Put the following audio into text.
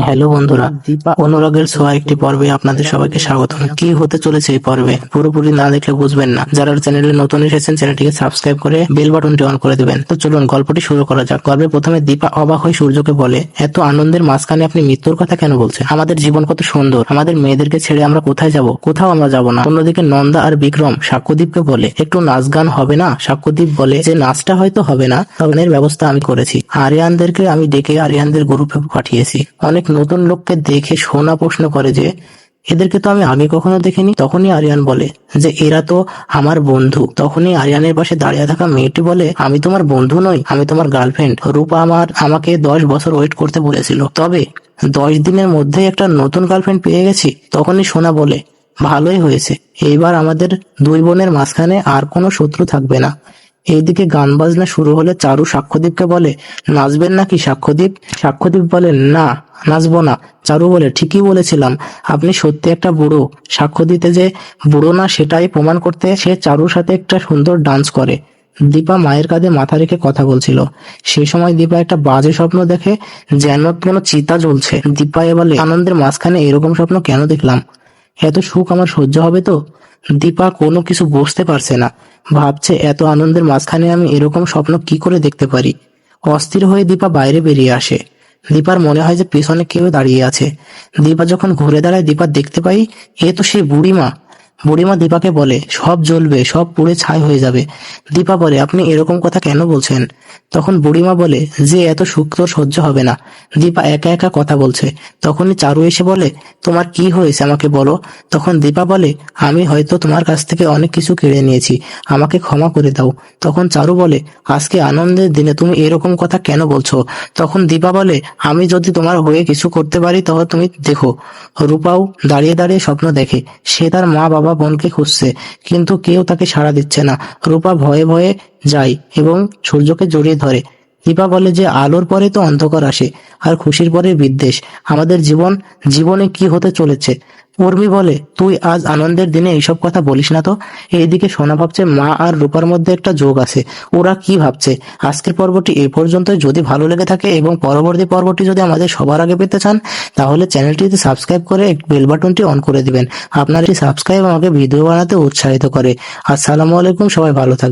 Hello বন্ধুরা অনুরাগের ছোঁয়া একটি পর্বে আপনাদের সবাইকে স্বাগত কি হতে চলেছে এই পর্বে? পুরোপুরি না দেখলে বুঝবেন না। যারা চ্যানেলে নতুন এসেছেন চ্যানেলটিকে সাবস্ক্রাইব করে বেল বাটনটি অন করে দিবেন। তো চলুন গল্পটি শুরু করা যাক। গল্পে প্রথমে দীপা অবাক হয়ে সূর্যকে বলে এত আনন্দের মাঝখানে আপনি মৃত্যুর কথা কেন বলছেন? আমাদের জীবন কত সুন্দর। আমাদের মেয়েদেরকে ছেড়ে আমরা কোথায় যাব? কোথাও আমরা যাব না। অন্যদিকে নন্দা আর বিক্রম সাক্ষ্যদীপকে বলে একটু নাচ গান হবে না? সাক্ষ্যদীপ বলে যে নাচটা হয়তো হবে না গানের ব্যবস্থা আমি করেছি। আরিয়ানদেরকে আমি ডেকে আরিয়ানদের গ্রুপে পাঠিয়েছি। অনেক নতুন লোককে দেখে সোনা প্রশ্ন করে যে, এদেরকে তো আমি আগে কখনো দেখিনি? তখনই আরিয়ান বলে যে, এরা তো আমার বন্ধু। তখনই আরিয়ানের পাশে দাঁড়িয়ে থাকা মেয়েটি বলে, আমি তোমার বন্ধু নই, আমি তোমার গার্লফ্রেন্ড। রূপা আমার আমাকে দশ বছর ওয়েট করতে বলেছিল। তবে দশ দিনের মধ্যে একটা নতুন গার্লফ্রেন্ড পেয়ে গেছি, তখনই সোনা বলে, ভালোই হয়েছে। এইবার আমাদের দুই বোনের মাঝখানে আর কোনো শত্রু থাকবে না। এইদিকে গান বাজনা শুরু হলে চারু সাক্ষ্যদীপকে বলে, নাচবেন নাকি সাক্ষ্যদীপ? সাক্ষ্যদীপ বলে, না, নাচবো না। চারু বলে, ঠিকই বলেছিলাম, আপনি সত্যি একটা বুড়ো। সাক্ষ্য দিতে যে বুড়ো না সেটাই প্রমাণ করতে সে চারুর সাথে একটা সুন্দর ডান্স করে। দীপা মায়ের কাঁধে মাথা রেখে কথা বলছিল। সেই সময় দীপা একটা বাজে স্বপ্ন দেখে যেন কোনো চিতা জ্বলছে। দীপা এ বলে, আনন্দের মাঝখানে এরকম স্বপ্ন কেন দেখলাম? এত সুখ আমার সহ্য হবে তো? দীপা কোনো কিছু বুঝতে পারছে না। ভাবছে এত আনন্দের মাঝখানে আমি এরকম স্বপ্ন কি করে দেখতে পারি? অস্থির হয়ে দীপা বাইরে বেরিয়ে আসে। দীপার মনে হয় যে পিছনে কেউ দাঁড়িয়ে আছে। দীপা যখন ঘুরে দাঁড়ায়, দীপা দেখতে পাই, এ তো সেই বুড়িমা। বুড়িমা দীপাকে বলে, সব জ্বলবে, সব পুড়ে ছাই হয়ে যাবে। দীপা বলে, আপনি এরকম কথা কেন বলছেন? তখন বুড়িমা বলে, যে এত সুখ তোর সহ্য হবে না। দীপা একা একা কথা বলছে। তখনই চারু এসে বলে, তোমার কি হয়েছে আমাকে বলো? তখন দীপা বলে, আমি হয়তো তোমার কাছ থেকে অনেক কিছু কেড়ে নিয়েছি। আমাকে ক্ষমা করে দাও। তখন চারু বলে, আজকে আনন্দের দিনে তুমি এরকম কথা কেন বলছো? তখন দীপা বলে, আমি যদি তোমার হয়ে কিছু করতে পারি তবে তুমি দেখো। রূপাও দাঁড়িয়ে দাঁড়িয়ে স্বপ্ন দেখে। সে তার মা বাবা বোনকে খুঁজছে, কিন্তু কেউ তাকে সাড়া দিচ্ছে না। রূপা ভয়ে ভয়ে যায় এবং সূর্যকে জড়িয়ে ধরে। দীপা বলে যে আলোর পরে তো অন্ধকার আসে, আর খুশির পরে বিদ্বেষ। আমাদের জীবন, জীবনে কি হতে চলেছে? উর্মি বলে, তুই আজ আনন্দের দিনে এইসব কথা বলিস না তো? এইদিকে সোনা ভাবছে মা আর রূপার মধ্যে একটা যোগ আছে। ওরা কি ভাবছে? আজকের পর্বটি এ পর্যন্ত। যদি ভালো লেগে থাকে এবং পরবর্তী পর্বটি যদি আমাদের সবার আগে পেতে চান, তাহলে চ্যানেলটিতে সাবস্ক্রাইব করে বেল বাটনটি অন করে দিবেন। আপনার এই সাবস্ক্রাইব আমাকে ভিডিও বানাতে উৎসাহিত করে। আসসালামু আলাইকুম, সবাই ভালো থাকবেন।